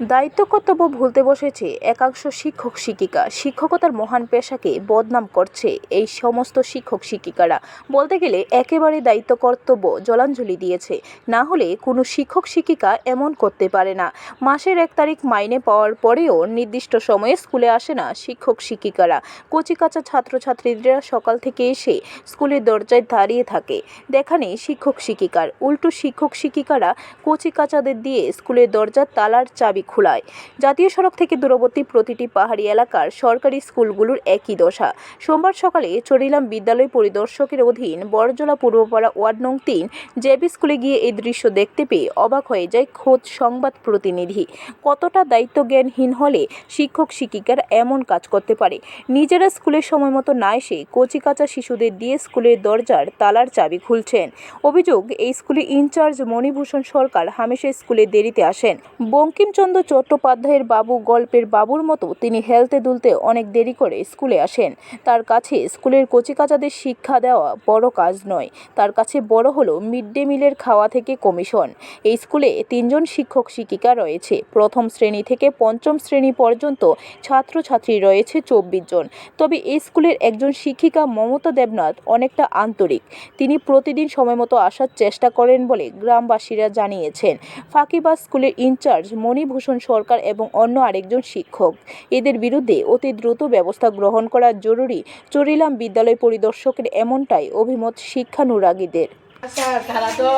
দায়িত্ব কর্তব্য ভুলতে বসেছে একাংশ শিক্ষক শিক্ষিকা। শিক্ষকতার মহান পেশাকে বদনাম করছে এই সমস্ত শিক্ষক শিক্ষিকারা। বলতে গেলে একেবারে দায়িত্ব কর্তব্য জলাঞ্জলি দিয়েছে। না হলে কোনো শিক্ষক শিক্ষিকা এমন করতে পারে না। মাসের এক তারিখ মাইনে পাওয়ার পরেও নির্দিষ্ট সময়ে স্কুলে আসে না শিক্ষক শিক্ষিকারা। কচিকাচা ছাত্রছাত্রীরা সকাল থেকে এসে স্কুলের দরজায় দাঁড়িয়ে থাকে। দেখা নেই শিক্ষক শিক্ষিকার। উল্টো শিক্ষক শিক্ষিকারা কচিকাচাদের দিয়ে স্কুলের দরজার তালার চাবি খোলায়। জাতীয় সড়ক থেকে দূরবর্তী প্রতিটি পাহাড়ি এলাকার সরকারি স্কুলগুলোর একই দশা। সোমবার সকালে চরিলাম বিদ্যালয় পরিদর্শকের অধীন বড়জলা পূর্বপাড়া ওয়ার্ড নং তিন জেবি স্কুলে গিয়ে এই দৃশ্য দেখতে পেয়ে অবাক হয়ে যায় খোদ সংবাদ প্রতিনিধি। কতটা দায়িত্বজ্ঞানহীন হলে শিক্ষক শিক্ষিকারা এমন কাজ করতে পারে? নিজেরা স্কুলের সময় মতো না এসে কচিকাচা শিশুদের দিয়ে স্কুলের দরজার তালার চাবি খুলছেন। অভিযোগ, এই স্কুলে ইনচার্জ মণিভূষণ সরকার হামেশা স্কুলে দেরিতে আসেন। বঙ্কিমচন্দ্র চট্টোপাধ্যায়ের বাবু গল্পের বাবুর মতো তিনি হেলতে দুলতে অনেক দেরি করে স্কুলে আসেন। তার কাছে স্কুলের কচিকাচাদের শিক্ষা দেওয়া বড় কাজ নয়। তার কাছে বড় হলো মিড ডে মিলের খাওয়া থেকে কমিশন। এই স্কুলে তিনজন শিক্ষক শিক্ষিকা রয়েছে। প্রথম শ্রেণি থেকে পঞ্চম শ্রেণি পর্যন্ত ছাত্রছাত্রী রয়েছে চব্বিশ জন। তবে এই স্কুলের একজন শিক্ষিকা মমতা দেবনাথ অনেকটা আন্তরিক। তিনি প্রতিদিন সময়মতো আসার চেষ্টা করেন বলে গ্রামবাসীরা জানিয়েছেন। ফাঁকিবাজ স্কুলের ইনচার্জ মণিভূষণ সরকার এবং অন্য আরেকজন শিক্ষক। এদের বিরুদ্ধে অতি দ্রুত ব্যবস্থা গ্রহণ করা জরুরি। চরিলাম বিদ্যালয় পরিদর্শকের এমনটাই অভিমত শিক্ষানুরাগীদের। আচ্ছা তারা তো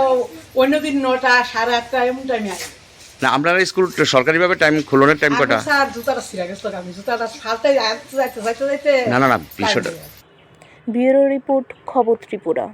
অন্যদিন নটা সাড়ে আটটা এমন টাইমে আসে না আপনারা স্কুল সরকারিভাবে টাইম খোলনের টাইম কটা? যাইতে না না না বিষয়টা ব্যুরো রিপোর্ট খবর ত্রিপুরা।